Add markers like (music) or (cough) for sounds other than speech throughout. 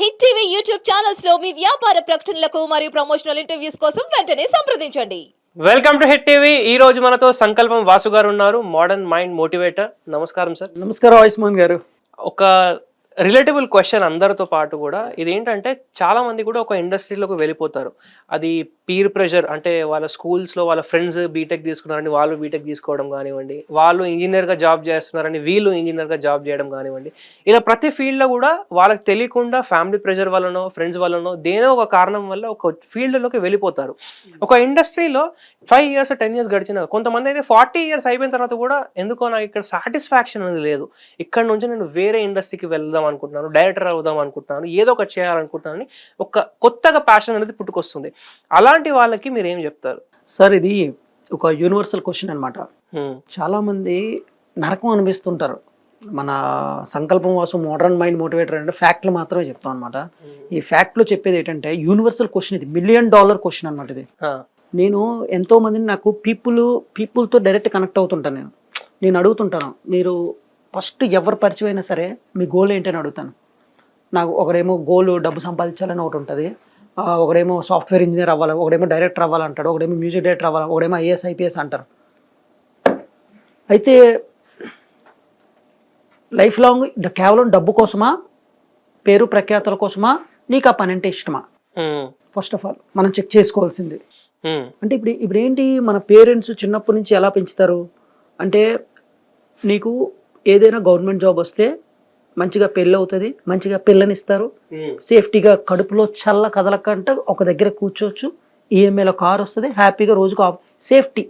Hit TV YouTube ఛానల్స్లో మీ వ్యాపార ప్రకటనలకు మరియు ప్రమోషనల్ ఇంటర్వ్యూస్ కోసం వెంటనే సంప్రదించండి. Welcome to Hit TV. ఈ రోజు మనతో సంకల్పం వాసు గారు ఉన్నారు మోడర్న్ మైండ్ మోటివేటర్. నమస్కారం సార్. నమస్కారం ఆయుష్మాన్ గారు. ఒక రిలేటబుల్ క్వశ్చన్ అందరితో పాటు కూడా ఇది ఏంటంటే చాలా మంది కూడా ఒక ఇండస్ట్రీలోకి వెళ్ళిపోతారు. అది పీర్ ప్రెషర్ అంటే వాళ్ళ స్కూల్స్లో వాళ్ళ ఫ్రెండ్స్ బీటెక్ తీసుకున్నారని వాళ్ళు బీటెక్ తీసుకోవడం కానివ్వండి వాళ్ళు ఇంజనీర్గా జాబ్ చేస్తున్నారని వీళ్ళు ఇంజనీర్గా జాబ్ చేయడం కానివ్వండి ఇలా ప్రతి ఫీల్డ్లో కూడా వాళ్ళకి తెలియకుండా ఫ్యామిలీ ప్రెషర్ వల్లనో ఫ్రెండ్స్ వల్లనో దేనో ఒక కారణం వల్ల ఒక ఫీల్డ్లోకి వెళ్ళిపోతారు. ఒక ఇండస్ట్రీలో ఫైవ్ ఇయర్స్ టెన్ ఇయర్స్ గడిచిన కొంతమంది అయితే ఫార్టీ ఇయర్స్ అయిపోయిన తర్వాత కూడా ఎందుకో నాకు ఇక్కడ సాటిస్ఫాక్షన్ అనేది లేదు. ఇక్కడ నుంచి నేను వేరే ఇండస్ట్రీకి వెళ్దాం అనుకుంటున్నాను డైరెక్టర్ అవుదాం అనుకుంటున్నాను ఏదో ఒకటి చేయాలనుకుంటున్నాను ఒక కొత్తగా ప్యాషన్ అనేది పుట్టుకొస్తుంది. అలాంటి వాళ్ళకి మీరు ఏం చెప్తారు? సార్ ఇది ఒక యూనివర్సల్ క్వశ్చన్ అనమాట హ్మ్, చాలా మంది నరకం అనిపిస్తుంటారు. మన సంకల్పం వాసు మోడర్న్ మైండ్ మోటివేటర్ అంటే ఫ్యాక్ట్లు మాత్రమే చెప్తాం అనమాట ఈ ఫ్యాక్ట్లో చెప్పేది ఏంటంటే యూనివర్సల్ క్వశ్చన్ ఇది మిలియన్ డాలర్ క్వశ్చన్ అనమాట ఇది. నేను ఎంతో మందిని నాకు పీపుల్ పీపుల్తో డైరెక్ట్ కనెక్ట్ అవుతుంటాను నేను. నేను అడుగుతుంటాను మీరు ఫస్ట్ ఎవరు పరిచయం అయినా సరే మీ గోల్ ఏంటని అడుగుతాను. నాకు ఒకడేమో గోల్ డబ్బు సంపాదించాలని ఒకటి ఉంటుంది. ఒకడేమో సాఫ్ట్వేర్ ఇంజనీర్ అవ్వాలి ఒకడేమో డైరెక్టర్ అవ్వాలంటాడు ఒకడేమో మ్యూజిక్ డైరెక్టర్ అవ్వాలి ఒకడేమో ఐఏఎస్ ఐపీఎస్ అంటారు. అయితే లైఫ్ లాంగ్ కేవలం డబ్బు కోసమా? పేరు ప్రఖ్యాతల కోసమా? నీకు ఆ పని అంటే ఇష్టమా? ఫస్ట్ ఆఫ్ ఆల్ మనం చెక్ చేసుకోవాల్సింది. అంటే ఇప్పుడు ఇప్పుడు ఏంటి మన పేరెంట్స్ చిన్నప్పటి నుంచి ఎలా పెంచుతారు? అంటే నీకు ఏదైనా గవర్నమెంట్ జాబ్ వస్తే మంచిగా పెళ్ళి అవుతుంది మంచిగా పిల్లనిస్తారు. సేఫ్టీగా కడుపులో చల్ల కదలకంటే ఒక దగ్గర కూర్చోవచ్చు. ఈఎంఐలో కార్ వస్తుంది హ్యాపీగా రోజుకు సేఫ్టీ.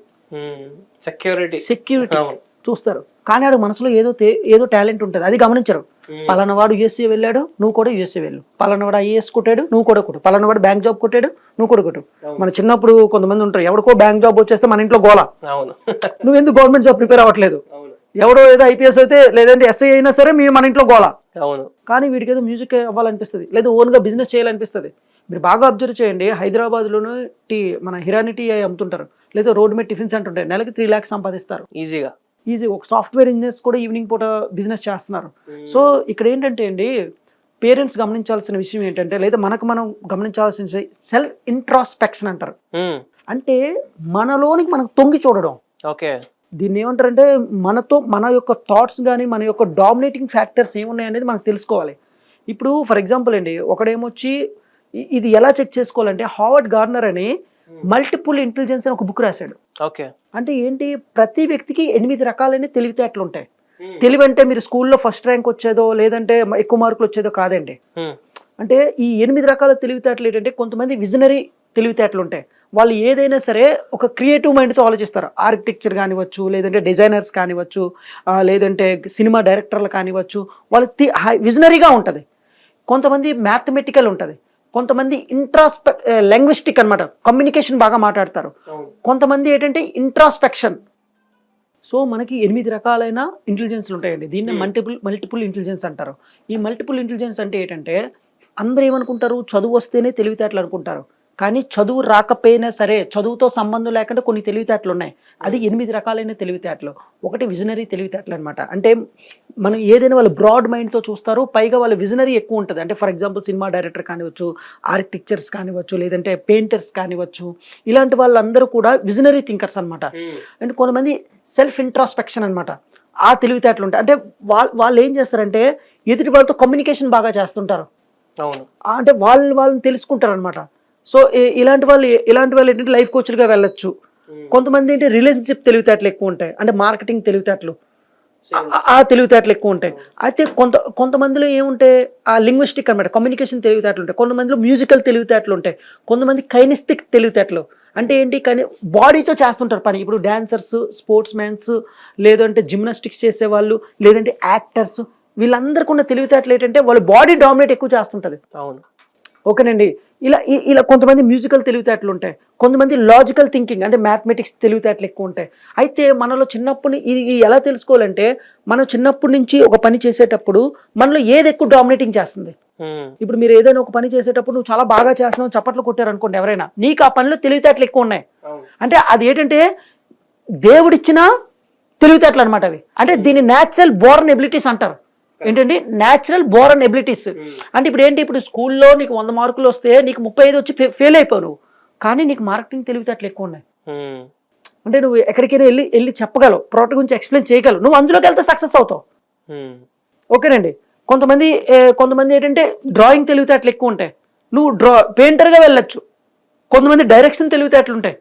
సెక్యూరిటీ. సెక్యూరిటీ. చూస్తారు. కానీ ఆడు మనసులో ఏదో ఏదో టాలెంట్ ఉంటుంది. అది గమనించరు. హ్మ్. పలానా వాడు యూఎస్ఏ వెళ్ళాడు నువ్వు కూడా యూఎస్ఏ వెళ్ళు. పలానా వాడు ఐఏఎస్ కొట్టాడు నువ్వు కూడా కొట్టు. పలానా వాడు బ్యాంక్ జాబ్ కొట్టాడు నువ్వు కూడా కొట్టు. మన చిన్నప్పుడు కొంతమంది ఉంటారు ఎవరికో బ్యాంక్ జాబ్ వచ్చేస్తే మన ఇంట్లో గోల. అవును. నువ్వు ఎందుకు గవర్నమెంట్ జాబ్ ప్రిపేర్ అవ్వట్లేదు? ఎవడో ఏదో ఐపీఎస్ అయితే లేదంటే ఎస్ఐ అయినా సరే మీ మన ఇంట్లో గోల. అవును. కానీ వీడికి ఏదో మ్యూజిక్ అవ్వాలనిపిస్తుంది. లేదా ఓన్గా బిజినెస్ చేయాలనిపిస్తుంది. మీరు బాగా అబ్జర్వ్ చేయండి. హైదరాబాద్లోనూ టీ మన హిరాని టీ అమ్ముతుంటారు. లేదా రోడ్ మీద టిఫిన్ సెంటర్ ఉంటాయి. నెలకి త్రీ ల్యాక్స్ సంపాదిస్తారు. ఈజీగా ఈజీ ఒక సాఫ్ట్వేర్ ఇంజనీర్స్ కూడా ఈవినింగ్ పూట బిజినెస్ చేస్తున్నారు. సో ఇక్కడ ఏంటంటే అండి పేరెంట్స్ గమనించాల్సిన విషయం ఏంటంటే లేదా మనకు మనం గమనించాల్సిన విషయం సెల్ఫ్ ఇంట్రాస్పెక్షన్ అంటారు. హ్మ్, అంటే మనలోనికి మనం తొంగి చూడడం. ఓకే దీన్ని ఏమంటారంటే మనతో మన యొక్క థాట్స్ కానీ మన యొక్క డామినేటింగ్ ఫ్యాక్టర్స్ ఏమున్నాయి అనేది మనకు తెలుసుకోవాలి. ఇప్పుడు ఫర్ ఎగ్జాంపుల్ అండి ఒకడేమొచ్చి ఇది ఎలా చెక్ చేసుకోవాలంటే హావర్డ్ గార్నర్ అని మల్టిపుల్ ఇంటెలిజెన్స్ అని ఒక బుక్ రాశాడు. ఓకే. అంటే ఏంటి? ప్రతి వ్యక్తికి ఎనిమిది రకాలైన తెలివితేటలు ఉంటాయి. తెలివి అంటే మీరు స్కూల్లో ఫస్ట్ ర్యాంక్ వచ్చేదో లేదంటే ఎక్కువ మార్కులు వచ్చేదో కాదండి. హ్మ్, అంటే ఈ ఎనిమిది రకాల తెలివితేటలు ఏంటంటే కొంతమంది విజనరీ తెలివితేటలు ఉంటాయి. వాళ్ళు ఏదైనా సరే ఒక క్రియేటివ్ మైండ్తో ఆలోచిస్తారు. ఆర్కిటెక్చర్ కానివచ్చు లేదంటే డిజైనర్స్ కానివచ్చు ఆ, లేదంటే సినిమా డైరెక్టర్లు కానివచ్చు వాళ్ళ విజనరీగా ఉంటుంది. కొంతమంది మ్యాథమెటికల్ ఉంటుంది. కొంతమంది ఇంట్రాస్పె లాంగ్విస్టిక్ అన్నమాట. కమ్యూనికేషన్ బాగా మాట్లాడతారు. కొంతమంది ఏంటంటే ఇంట్రాస్పెక్షన్ సో మనకి ఎనిమిది రకాలైన ఇంటెలిజెన్స్లు ఉంటాయండి. దీన్ని. మల్టిపుల్ మల్టిపుల్ ఇంటెలిజెన్స్ అంటారు. ఈ మల్టిపుల్ ఇంటెలిజెన్స్ అంటే ఏంటంటే అందరూ ఏమనుకుంటారు? చదువు వస్తేనే తెలివితేటలు అనుకుంటారు. కానీ చదువు రాకపోయినా సరే చదువుతో సంబంధం లేకుండా కొన్ని తెలివితేటలు ఉన్నాయి. అది ఎనిమిది రకాలైన తెలివితేటలు. ఒకటి విజనరీ తెలివితేటలు అనమాట అంటే మనం ఏదైనా వాళ్ళు బ్రాడ్ మైండ్తో చూస్తారు పైగా వాళ్ళ విజనరీ ఎక్కువ ఉంటుంది. అంటే ఫర్ ఎగ్జాంపుల్ సినిమా డైరెక్టర్ కానివచ్చు ఆర్కిటెక్చర్స్ కానివచ్చు లేదంటే పెయింటర్స్ కానివచ్చు ఇలాంటి వాళ్ళందరూ కూడా విజనరీ థింకర్స్ అన్నమాట. హ్మ్, అండ్ కొంతమంది సెల్ఫ్ ఇంట్రాస్పెక్షన్ అన్నమాట. ఆ తెలివితేటలు ఉంటాయి. అంటే వాళ్ళు వాళ్ళు ఏం చేస్తారంటే ఎదుటి వాళ్ళతో కమ్యూనికేషన్ బాగా చేస్తుంటారు. అవును. అంటే వాళ్ళు వాళ్ళని తెలుసుకుంటారు అనమాట సో ఇలాంటి వాళ్ళు ఇలాంటి వాళ్ళు ఏంటంటే లైఫ్ కోచ్లుగా వెళ్ళొచ్చు. కొంతమంది ఏంటి రిలేషన్షిప్ తెలివితేటలు ఎక్కువ ఉంటాయి. అంటే మార్కెటింగ్ తెలివితేటలు. ఆ- తెలివితేటలు ఎక్కువ ఉంటాయి. అయితే కొంత కొంతమందిలో ఏముంటాయి ఆ లింగ్విస్టిక్ అనమాట కమ్యూనికేషన్ తెలివితేటలు ఉంటాయి. కొంతమందిలో మ్యూజికల్ తెలివితేటలు ఉంటాయి. కొంతమంది కైనిస్టిక్ తెలివితేటలు. అంటే ఏంటి కానీ బాడీతో చేస్తుంటారు పని. ఇప్పుడు డాన్సర్స్ స్పోర్ట్స్ మ్యాన్స్ లేదంటే జిమ్నాస్టిక్స్ చేసేవాళ్ళు లేదంటే యాక్టర్స్ వీళ్ళందరికీ ఉన్న తెలివితేటలు ఏంటంటే వాళ్ళు బాడీ డామినేట్ ఎక్కువ చేస్తుంటుంది. అవును. ఓకేనండి. ఇలా ఇలా కొంతమంది మ్యూజికల్ తెలివితేటలు ఉంటాయి. కొంతమంది లాజికల్ థింకింగ్ అంటే మ్యాథమెటిక్స్ తెలివితేటలు ఎక్కువ ఉంటాయి. అయితే మనలో చిన్నప్పటి ని- ఇది ఎలా తెలుసుకోవాలంటే మనం చిన్నప్పటి నుంచి ఒక పని చేసేటప్పుడు మనలో ఏది ఎక్కువ డామినేటింగ్ చేస్తుంది? ఇప్పుడు మీరు ఏదైనా ఒక పని చేసేటప్పుడు నువ్వు చాలా బాగా చేస్తున్నావు చప్పట్లు కొట్టారు అనుకోండి ఎవరైనా. నీకు ఆ పనిలో తెలివితేటలు ఎక్కువ ఉన్నాయి. అంటే అది ఏంటంటే దేవుడిచ్చిన తెలివితేటలు అనమాట అవి. అంటే దీన్ని న్యాచురల్ బోర్న్ ఎబిలిటీస్ అంటారు. ఏంటంటే న్యాచురల్ బోరన్ ఎబిలిటీస్ అంటే ఇప్పుడు ఏంటి ఇప్పుడు స్కూల్లో నీకు వంద మార్కులు వస్తే నీకు ముప్పై ఐదు వచ్చి ఫెయిల్ అయిపోవు కానీ నీకు మార్కెటింగ్ తెలివితేటలు ఎక్కువ ఉన్నాయి. ఉమ్, అంటే నువ్వు ఎక్కడికైనా వెళ్ళి వెళ్ళి చెప్పగలవు. ప్రోడక్ట్ గురించి ఎక్స్ప్లెయిన్ చేయగలవు. నువ్వు అందులోకి వెళ్తే సక్సెస్ అవుతావు. ఉమ్, ఓకేనండి. కొంతమంది కొంతమంది ఏంటంటే డ్రాయింగ్ తెలివితేటలు ఎక్కువ ఉంటాయి. నువ్వు డ్రా పెయింటర్గా వెళ్ళొచ్చు. కొంతమంది డైరెక్షన్ తెలివితేటలు ఉంటాయి.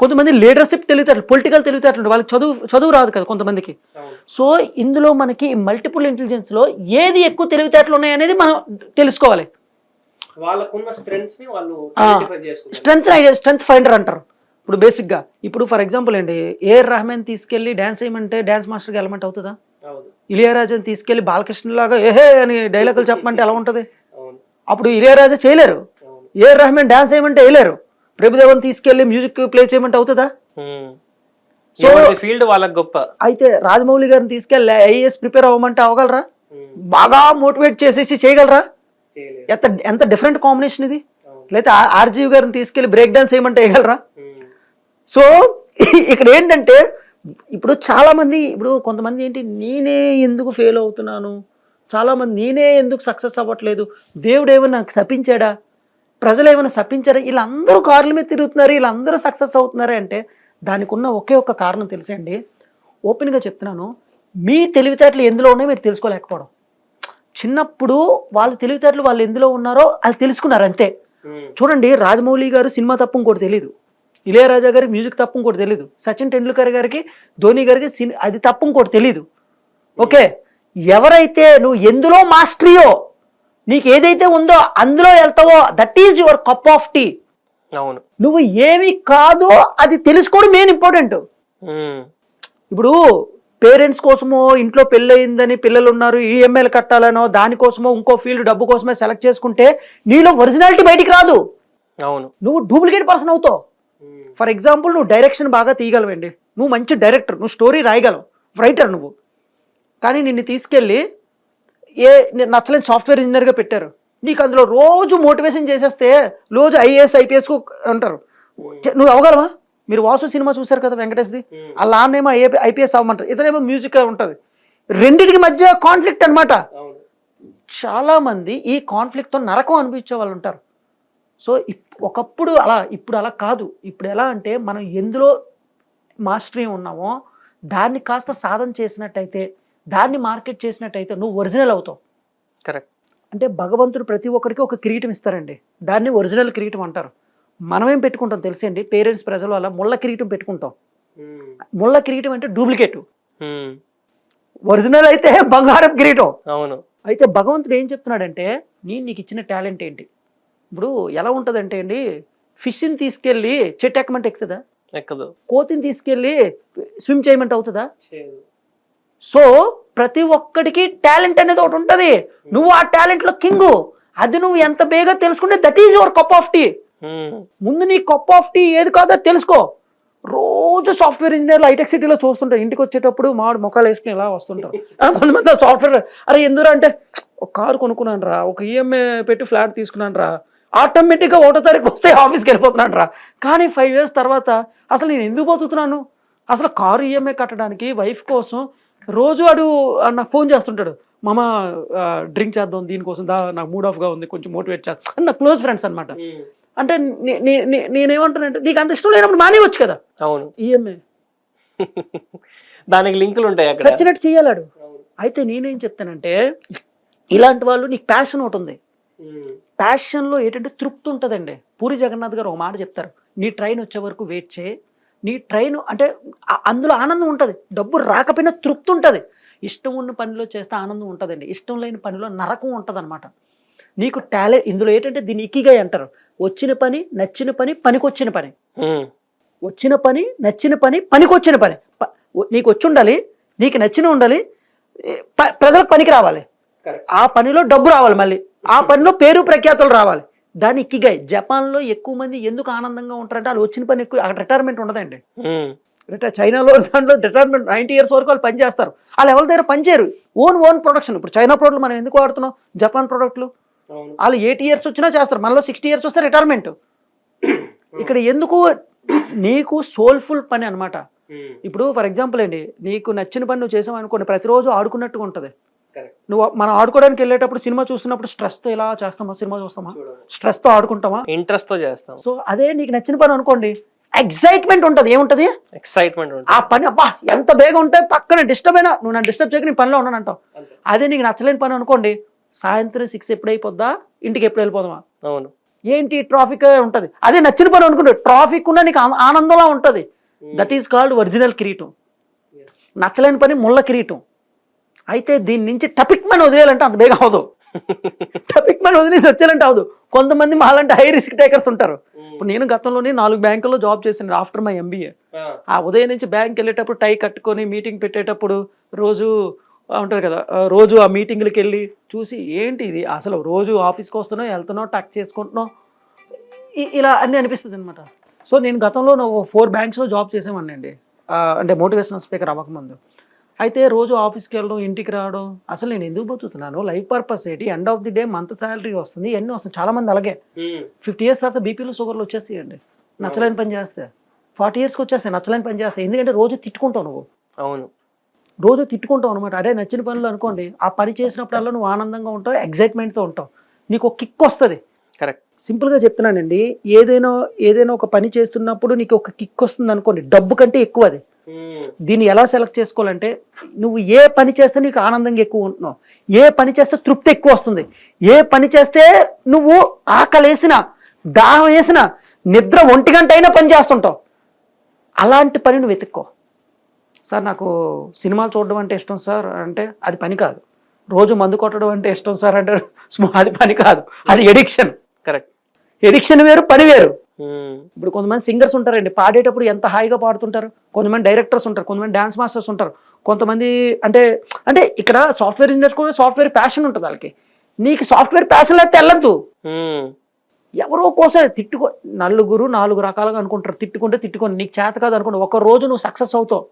కొంతమంది లీడర్షిప్ తెలివితేటలు పొలిటికల్ తెలివితేటలు ఉంటాయి. వాళ్ళకి చదువు చదువు రాదు కదా కొంతమందికి. సో ఇందులో మనకి మల్టిపుల్ ఇంటెలిజెన్స్లో ఏది ఎక్కువ తెలివితేటలు ఉన్నాయి అనేది మనం తెలుసుకోవాలి. వాళ్ళకున్న స్ట్రెంగ్స్ని వాళ్ళు ఆ. ఐడెంటిఫై చేసుకుంటారు. స్ట్రెంత్ స్ట్రెంత్ ఫైండర్ అంటారు. ఇప్పుడు బేసిక్గా ఇప్పుడు ఫర్ ఎగ్జాంపుల్ అండి ఏఆర్ రెహమాన్ తీసుకెళ్ళి డ్యాన్స్ చేయమంటే డ్యాన్స్ మాస్టర్కి ఎలమెంట్ అవుతుందా? తీసుకెళ్ళి బాలకృష్ణ లాగా ఏహే అని డైలాగులు చెప్పమంటే ఎలా ఉంటుంది? అప్పుడు ఇలియారాజా చేయలేరు. ఏఆర్ రెహమాన్ డాన్స్ చేయమంటే వేయలేరు. ప్రభుదేవన్ తీసుకెళ్ళి మ్యూజిక్ ప్లే చేయమంటే అవుతుందా? సో ఫీల్డ్ వాళ్ళకి గొప్ప. అయితే రాజమౌళి గారిని తీసుకెళ్ళి ఐఏఎస్ ప్రిపేర్ అవ్వమంటే అవ్వగలరా బాగా మోటివేట్ చేసేసి చేయగలరా? ఎంత ఎంత డిఫరెంట్ కాంబినేషన్ ఇది? లేకపోతే ఆర్జీవి గారిని తీసుకెళ్ళి బ్రేక్ డాన్స్ చేయమంటే వేయగలరా? సో ఇక్కడ ఏంటంటే ఇప్పుడు చాలా మంది ఇప్పుడు కొంతమంది ఏంటి నేనే ఎందుకు ఫెయిల్ అవుతున్నాను? చాలా మంది నేనే ఎందుకు సక్సెస్ అవ్వట్లేదు? దేవుడు ఏమైనా నాకు శపించాడా? ప్రజలు ఏమైనా శపించారా? వీళ్ళందరూ కార్ల మీద తిరుగుతున్నారు వీళ్ళందరూ సక్సెస్ అవుతున్నారు అంటే దానికి ఉన్న ఒకే ఒక్క కారణం తెలుసండి. ఓపెన్గా చెప్తున్నాను. మీ తెలివితేటలు ఎందులో ఉన్నాయో మీరు తెలుసుకోలేకపోవడం. చిన్నప్పుడు వాళ్ళ తెలివితేటలు వాళ్ళు ఎందులో ఉన్నారో వాళ్ళు తెలుసుకున్నారు అంతే. చూడండి రాజమౌళి గారు సినిమా తప్ప ఇంకోటి తెలియదు ఇళయరాజా గారికి మ్యూజిక్ తప్ప ఇంకోటి తెలియదు సచిన్ టెండూల్కర్ గారికి ధోని గారికి అది తప్ప ఇంకోటి తెలియదు ఓకే? ఎవరైతే నువ్వు ఎందులో మాస్టరీయో నీకు ఏదైతే ఉందో అందులో వెళ్తావో that is your cup of tea అవును. నువ్వు ఏమి కాదో అది తెలుసుకోవడం మెయిన్ ఇంపార్టెంట్ ఇప్పుడు పేరెంట్స్ కోసమో ఇంట్లో పెళ్ళయిందని పిల్లలు ఉన్నారు ఈఎంఐలు కట్టాలనో దానికోసమో ఇంకో ఫీల్డ్ డబ్బు కోసమే సెలెక్ట్ చేసుకుంటే నీలో ఒరిజినాలిటీ బయటికి రాదు. అవును. నువ్వు డూప్లికేట్ పర్సన్ అవుతావు. ఫర్ ఎగ్జాంపుల్ నువ్వు డైరెక్షన్ బాగా తీయగలవండి. నువ్వు మంచి డైరెక్టర్ నువ్వు స్టోరీ రాయగలవు రైటర్ నువ్వు. కానీ నిన్ను తీసుకెళ్ళి ఏ నచ్చలేని సాఫ్ట్వేర్ ఇంజనీర్గా పెట్టారు. నీకు అందులో రోజు మోటివేషన్ చేసేస్తే రోజు ఐఏఎస్ ఐపీఎస్కు అంటారు. నువ్వు అవ్వగలవా? మీరు వాసు సినిమా చూశారు కదా వెంకటేష్ది? వాళ్ళ నాన్నేమో ఐఏ ఐపీఎస్ అవ్వమంటారు. ఇతనేమో మ్యూజిక్ ఉంటుంది. రెండిటికి మధ్య కాన్ఫ్లిక్ట్ అన్నమాట. అవును. చాలా మంది ఈ కాన్ఫ్లిక్ట్తో నరకం అనిపించే వాళ్ళు ఉంటారు. సో ఒకప్పుడు అలా ఇప్పుడు అలా కాదు. ఇప్పుడు ఎలా అంటే మనం ఎందులో మాస్టరీ ఉన్నామో దాన్ని కాస్త సాధన చేసినట్టయితే దాన్ని మార్కెట్ చేసినట్టయితే నువ్వు ఒరిజినల్ అవుతావు. కరెక్ట్. అంటే భగవంతుడు ప్రతి ఒక్కరికి ఒక కిరీటం ఇస్తారండి. దాన్ని ఒరిజినల్ కిరీటం అంటారు. మనమేం పెట్టుకుంటాం తెలుసండి? పేరెంట్స్ ప్రజల వల్ల ముళ్ళ కిరీటం పెట్టుకుంటాం. ముళ్ళ కిరీటం అంటే డూప్లికేట్. ఒరిజినల్ అయితే బంగారం కిరీటం. అవును. అయితే భగవంతుడు ఏం చెప్తున్నాడంటే నేను నీకు ఇచ్చిన టాలెంట్ ఏంటి? ఇప్పుడు ఎలా ఉంటుందంటే అండి ఫిష్ని తీసుకెళ్ళి చెట్టు ఎక్కమంటే ఎక్కుతుందా? ఎక్కదు. కోతిని తీసుకెళ్ళి స్విమ్ చేయమంటే అవుతుందా? సో ప్రతి ఒక్కడికి టాలెంట్ అనేది ఒకటి ఉంటుంది. నువ్వు ఆ టాలెంట్లో కింగు. అది నువ్వు ఎంత బేగా తెలుసుకుంటే that is your cup of tea ముందు నీ కప్ ఆఫ్ టీ ఏది కాదో తెలుసుకో. రోజు సాఫ్ట్వేర్ ఇంజనీర్లు హైటెక్ సిటీలో చూస్తుంటారు. ఇంటికి వచ్చేటప్పుడు మామిడి మొక్కలు వేసుకుని ఇలా వస్తుంటారు. కొంతమంది సాఫ్ట్వేర్ అరే ఎందురా అంటే ఒక కారు కొనుక్కున్నాను రా ఒక ఈఎంఐ పెట్టి ఫ్లాట్ తీసుకున్నాను రా. ఆటోమేటిక్గా ఒకటో తారీఖు వస్తే ఆఫీస్కి వెళ్ళిపోతున్నాను రా. కానీ ఫైవ్ ఇయర్స్ తర్వాత అసలు నేను ఎందుకు బతుకుతున్నాను? అసలు కారు ఈఎంఐ కట్టడానికి వైఫ్ కోసం రోజు వాడు నాకు ఫోన్ చేస్తుంటాడు. మామ డ్రింక్ చేద్దాం దీనికోసం దా నాకు మూడ్ ఆఫ్గా ఉంది కొంచెం మోటివేట్ చేద్దాం అని నా క్లోజ్ ఫ్రెండ్స్ అనమాట అంటే నేనేమంటానంటే నీకు అంత ఇష్టం లేనప్పుడు మానేవచ్చు కదా? అవును. ఈఎంఐ. దానికి లింకులు ఉంటాయి సచ్చినట్టు చేయాలాడు. అయితే నేనేం చెప్తానంటే ఇలాంటి వాళ్ళు నీకు ప్యాషన్ ఒకటి ఉంది. ప్యాషన్లో ఏంటంటే తృప్తి ఉంటుందండి. పూరి జగన్నాథ్ గారు ఒక మాట చెప్తారు. నీ ట్రైన్ వచ్చే వరకు వెయిట్ చేయి. నీ ట్రైన్ అంటే అందులో ఆనందం ఉంటుంది. డబ్బు రాకపోయినా తృప్తి ఉంటుంది. ఇష్టం ఉన్న పనిలో చేస్తే ఆనందం ఉంటుందండి. ఇష్టం లేని పనిలో నరకం ఉంటుంది నీకు టాలెంట్ ఇందులో ఏంటంటే దీన్ని ఇక్కిగా అంటారు. వచ్చిన పని నచ్చిన పని పనికొచ్చిన పని. వచ్చిన పని నచ్చిన పని పనికొచ్చిన పని. నీకు వచ్చి ఉండాలి నీకు నచ్చిన ఉండాలి ప్రజలకు పనికి రావాలి. ఆ పనిలో డబ్బు రావాలి మళ్ళీ. ఆ పనిలో పేరు ప్రఖ్యాతులు రావాలి. దాని ఇక్కిగాయ్ జపాన్లో ఎక్కువ మంది ఎందుకు ఆనందంగా ఉంటారంటే వాళ్ళు వచ్చిన పని ఎక్కువ అక్కడ రిటైర్మెంట్ ఉండదండి. రిటైర్ చైనాలో దాంట్లో రిటైర్మెంట్ నైంటీ ఇయర్స్ వరకు వాళ్ళు పని చేస్తారు వాళ్ళు ఎవరి దగ్గర పని చేయరు ఓన్ ఓన్ ప్రొడక్షన్ ఇప్పుడు చైనా ప్రోడక్ట్లు మనం ఎందుకు వాడుతున్నాం? జపాన్ ప్రోడక్ట్లు వాళ్ళు ఎయిటీ ఇయర్స్ వచ్చినా చేస్తారు. మనలో సిక్స్టీ ఇయర్స్ వస్తే రిటైర్మెంట్ ఇక్కడ ఎందుకు నీకు సోల్ఫుల్ పని అన్నమాట? ఉమ్, ఇప్పుడు ఫర్ ఎగ్జాంపుల్ అండి నీకు నచ్చిన పని నువ్వు చేసావు అనుకోండి ప్రతిరోజు ఆడుకున్నట్టుగా ఉంటుంది. నువ్వు మనం ఆడుకోవడానికి వెళ్ళేటప్పుడు సినిమా చూస్తున్నప్పుడు స్ట్రెస్తో ఇలా చేస్తామా? సినిమా చూస్తామా? స్ట్రెస్తో ఆడుకుంటామా? ఇంట్రెస్ట్తో చేస్తాం. సో అదే నీకు నచ్చిన పని అనుకోండి. ఎగ్జైట్మెంట్ ఉంటుంది. ఏముంటది? ఎక్సైట్మెంట్ ఉంటుంది. ఆ పని అబ్బా ఎంత బేగా ఉంటే పక్కన డిస్టర్బ్ అయినా నువ్వు నన్ను డిస్టర్బ్ చేయక నీ పనిలో ఉన్నాను అంటావు. అదే నీకు నచ్చలేని పని అనుకోండి సాయంత్రం సిక్స్ ఎప్పుడు అయిపోద్దా? ఇంటికి ఎప్పుడు వెళ్ళిపోదామా? అవును. ఏంటి ట్రాఫిక్ ఉంటది? అదే నచ్చిన పని అనుకుంటే ట్రాఫిక్ ఉన్న నీకు ఆన- ఆనందంలా ఉంటది. దట్ ఈస్ కాల్డ్ ఒరిజినల్ కిరీటం నచ్చలేని పని ముళ్ళ కిరీటం అయితే దీని నుంచి టపిక్ మని వదిలేయాలంటే అంత బేగా అవదు టపిక్ మని వదిలేసి వచ్చేయాలంటే అవదు కొంతమంది మాలాంటి హై రిస్క్ టేకర్స్ ఉంటారు. ఇప్పుడు నేను గతంలోనే నాలుగు బ్యాంకుల్లో జాబ్ చేశాను ఆఫ్టర్ మై ఎంబీఏ ఆ. ఉదయం నుంచి బ్యాంక్ వెళ్ళేటప్పుడు టై కట్టుకొని మీటింగ్ పెట్టేటప్పుడు రోజు ఉంటారు కదా రోజు ఆ మీటింగ్లకి వెళ్ళి చూసి ఏంటి ఇది? అసలు రోజు ఆఫీస్కి వస్తున్నావు వెళ్తున్నావు టక్ చేసుకుంటున్నావు? ఇలా అన్నీ అనిపిస్తుంది అనమాట సో నేను గతంలో ఫోర్ బ్యాంక్స్లో జాబ్ చేసేవాడిని అంటే మోటివేషనల్ స్పీకర్ అవ్వకముందు. అయితే రోజు ఆఫీస్కి వెళ్ళడం ఇంటికి రావడం అసలు నేను ఎందుకు బతుకుతున్నాను? లైఫ్ పర్పస్ ఏంటి? End of the day month salary వస్తుంది ఇవన్నీ వస్తుంది. చాలా మంది అలాగే. ఫిఫ్టీ ఇయర్స్ తర్వాత బీపీలు షుగర్లు వచ్చేసేయండి. నచ్చలేని పని చేస్తే. ఫార్టీ ఇయర్స్కి వచ్చేస్తాయి నచ్చలేని పని చేస్తాయి ఎందుకంటే రోజు తిట్టుకుంటావు నువ్వు. అవును. రోజు తిట్టుకుంటావు అనమాట అదే నచ్చిన పనులు అనుకోండి. ఆ పని చేసినప్పుడల్లా నువ్వు ఆనందంగా ఉంటావు ఎగ్జైట్మెంట్తో ఉంటావు. నీకు ఒక కిక్ వస్తుంది. కరెక్ట్. సింపుల్గా చెప్తున్నానండి. ఏదైనా ఏదైనా ఒక పని చేస్తున్నప్పుడు నీకు ఒక కిక్ వస్తుంది అనుకోండి డబ్బు కంటే ఎక్కువ అది దీన్ని ఎలా సెలెక్ట్ చేసుకోవాలంటే నువ్వు ఏ పని చేస్తే నీకు ఆనందంగా ఎక్కువ ఉంటున్నావు? ఏ పని చేస్తే తృప్తి ఎక్కువ వస్తుంది? ఏ పని చేస్తే నువ్వు ఆకలేసిన దాహం వేసిన నిద్ర ఒంటి గంట అయినా పని చేస్తుంటావు? అలాంటి పని నువ్వు వెతుక్కో. సార్ నాకు సినిమాలు చూడడం అంటే ఇష్టం సార్ అంటే అది పని కాదు. రోజు మందు కొట్టడం అంటే ఇష్టం సార్ అంటే (laughs) అది పని కాదు. అది ఎడిక్షన్. కరెక్ట్ ఎడిక్షన్ వేరు పని వేరు. ఇప్పుడు కొంతమంది సింగర్స్ ఉంటారండి పాడేటప్పుడు ఎంత హాయిగా పాడుతుంటారు? కొంతమంది డైరెక్టర్స్ ఉంటారు కొంతమంది డాన్స్ మాస్టర్స్ ఉంటారు. కొంతమంది అంటే అంటే ఇక్కడ సాఫ్ట్వేర్ ఇంజనీర్స్ కూడా సాఫ్ట్వేర్ ప్యాషన్ ఉంటుంది వాళ్ళకి. నీకు సాఫ్ట్వేర్ ప్యాషన్ లేకపోతే వెళ్ళద్దు. ఎవరో కోసం తిట్టుకో నలుగురు నాలుగు రకాలుగా అనుకుంటారు. తిట్టుకుంటే తిట్టుకొని నీకు చేత కాదు అనుకుంటే ఒక రోజు నువ్వు సక్సెస్ అవుతావు.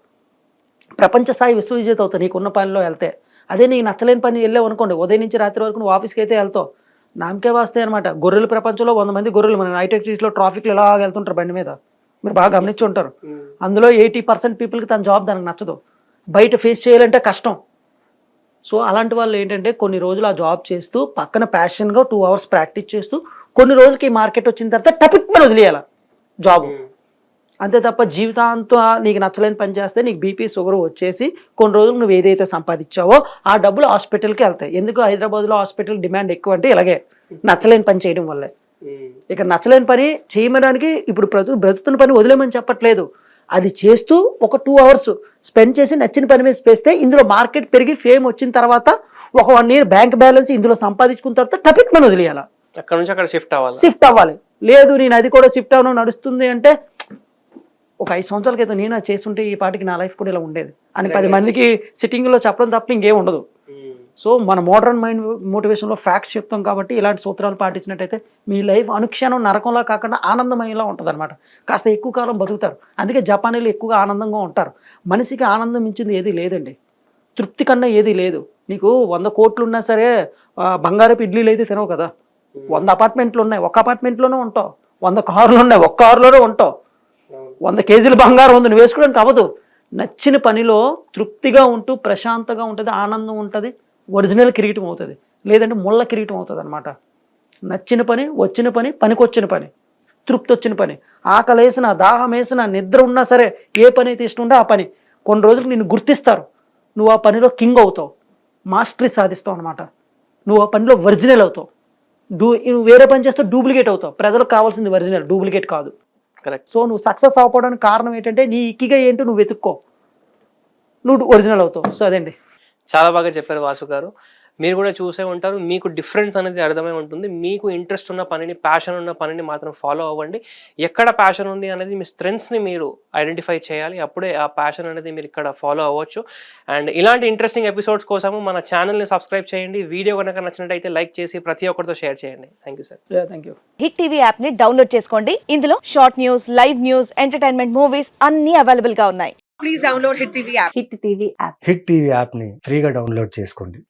ప్రపంచ స్థాయి విశ్వవిజేత అవుతావు నీకున్న పనిలో వెళ్తే. అదే నీకు నచ్చలేని పని వెళ్ళావు అనుకోండి ఉదయం నుంచి రాత్రి వరకు నువ్వు ఆఫీస్కి అయితే వెళ్తావు. నామకే వాస్తే అనమాట గొర్రెల ప్రపంచంలో వంద మంది గొర్రెలు మన హైటెక్ సిటీలో ట్రాఫిక్లో ఇలా వెళ్తుంటారు బండి మీద? మీరు బాగా గమనించి ఉంటారు. అందులో ఎయిటీ పర్సెంట్ పీపుల్కి తన జాబ్ దానికి నచ్చదు. బయట ఫేస్ చేయాలంటే కష్టం. సో అలాంటి వాళ్ళు ఏంటంటే కొన్ని రోజులు ఆ జాబ్ చేస్తూ పక్కన ప్యాషన్గా టూ అవర్స్ ప్రాక్టీస్ చేస్తూ కొన్ని రోజులకి మార్కెట్ వచ్చిన తర్వాత టపిక్ మీద వదిలేయాల జాబ్ అంతే తప్ప జీవితాంతం నీకు నచ్చలేని పని చేస్తే నీకు బీపీ షుగర్ వచ్చేసి కొన్ని రోజులు నువ్వు ఏదైతే సంపాదించావో ఆ డబ్బులు హాస్పిటల్కి వెళ్తాయి. ఎందుకు హైదరాబాద్లో హాస్పిటల్ డిమాండ్ ఎక్కువ అంటే ఇలాగే నచ్చలేని పని చేయడం వల్లే. ఇక నచ్చలేని పని చేయమడానికి ఇప్పుడు బ్రతు బ్రతుకుతున్న పని వదిలేమని చెప్పట్లేదు. అది చేస్తూ ఒక టూ అవర్స్ స్పెండ్ చేసి నచ్చిన పని మీద చేస్తే ఇందులో మార్కెట్ పెరిగి ఫేమ్ వచ్చిన తర్వాత ఒక వన్ ఇయర్ బ్యాంక్ బ్యాలెన్స్ ఇందులో సంపాదించుకున్న తర్వాత టపిక్ మనం వదిలేయాల. అక్కడ నుంచి అక్కడ షిఫ్ట్ అవ్వాలి? షిఫ్ట్ అవ్వాలి. లేదు నేను అది కూడా షిఫ్ట్ అవ్వడం నడుస్తుంది అంటే ఒక ఐదు సంవత్సరాల క్రితం నేను చేస్తుంటే ఈ పాటికి నా లైఫ్ కూడా ఇలా ఉండేది. అని పది మందికి సిట్టింగ్లో చెప్పడం తప్ప ఇంకేం ఉండదు. సో మన మోడర్న్ మైండ్ మోటివేషన్లో ఫ్యాక్ట్స్ చెప్తాం కాబట్టి ఇలాంటి సూత్రాలు పాటించినట్టయితే మీ లైఫ్ అనుక్షణం నరకంలా కాకుండా ఆనందమయంలా ఉంటుంది అనమాట కాస్త ఎక్కువ కాలం బతుకుతారు. అందుకే జపానీలు ఎక్కువగా ఆనందంగా ఉంటారు. మనిషికి ఆనందం మించింది ఏది లేదండి. తృప్తి కన్నా ఏది లేదు. నీకు వంద కోట్లు ఉన్నా సరే బంగారపు ఇడ్లీలు అయితే తినవు కదా. వంద అపార్ట్మెంట్లు ఉన్నాయి. ఒక్క అపార్ట్మెంట్లోనే ఉంటావు. వంద కార్లు ఉన్నాయి. ఒక్క కారులోనే ఉంటావు. వంద కేజీల బంగారం ఉంది నువ్వు వేసుకోవడానికి అవ్వదు. నచ్చిన పనిలో తృప్తిగా ఉంటూ ప్రశాంతంగా ఉంటుంది ఆనందం ఉంటుంది ఒరిజినల్ కిరీటం అవుతుంది. లేదంటే ముళ్ళ కిరీటం అవుతుంది అనమాట నచ్చిన పని వచ్చిన పని పనికొచ్చిన పని తృప్తి వచ్చిన పని. ఆకలి వేసిన దాహం వేసిన నిద్ర ఉన్నా సరే ఏ పని అయితే ఇష్టం ఉంటే ఆ పని. కొన్ని రోజులు నిన్ను గుర్తిస్తారు. నువ్వు ఆ పనిలో కింగ్ అవుతావు. మాస్టరీ సాధిస్తావు అనమాట నువ్వు ఆ పనిలో ఒరిజినల్ అవుతావు. డూ నువ్వు వేరే పని చేస్తే డూప్లికేట్ అవుతావు. ప్రజలకు కావాల్సింది ఒరిజినల్ డూప్లికేట్ కాదు. కరెక్ట్ సో నువ్వు సక్సెస్ అవ్వడానికి కారణం ఏంటంటే నీ ఇక్కిగా ఏంటో నువ్వు వెతుక్కో. నువ్వు ఒరిజినల్ అవుతావు. సో అదండి చాలా బాగా చెప్పారు వాసు గారు. మీరు కూడా చూసే ఉంటారు. మీకు డిఫరెన్స్ అనేది అర్థమై ఉంటుంది. మీకు ఇంట్రెస్ట్ ఉన్న పనిని ప్యాషన్ ఉన్న పనిని మాత్రం ఫాలో అవ్వండి. ఎక్కడ ప్యాషన్ ఉంది అనేది మీ స్ట్రెంగ్స్ని మీరు ఐడెంటిఫై చేయాలి. అప్పుడే ఆ ప్యాషన్ అనేది మీరు ఇక్కడ ఫాలో అవ్వచ్చు. అండ్ ఇలాంటి ఇంట్రెస్టింగ్ ఎపిసోడ్స్ కోసము మన ఛానల్ని సబ్స్క్రైబ్ చేయండి. వీడియో కనుక నచ్చినట్టయితే లైక్ చేసి ప్రతి ఒక్కరితో షేర్ చేయండి. Thank you sir thank you Hit TV యాప్ని డౌన్లోడ్ చేసుకోండి. ఇందులో short news live news entertainment movies అన్ని అవైలబుల్గా ఉన్నాయి. Please download Hit TV app. Hit TV app Hit TV యాప్ని ఫ్రీగా డౌన్లోడ్ చేసుకోండి.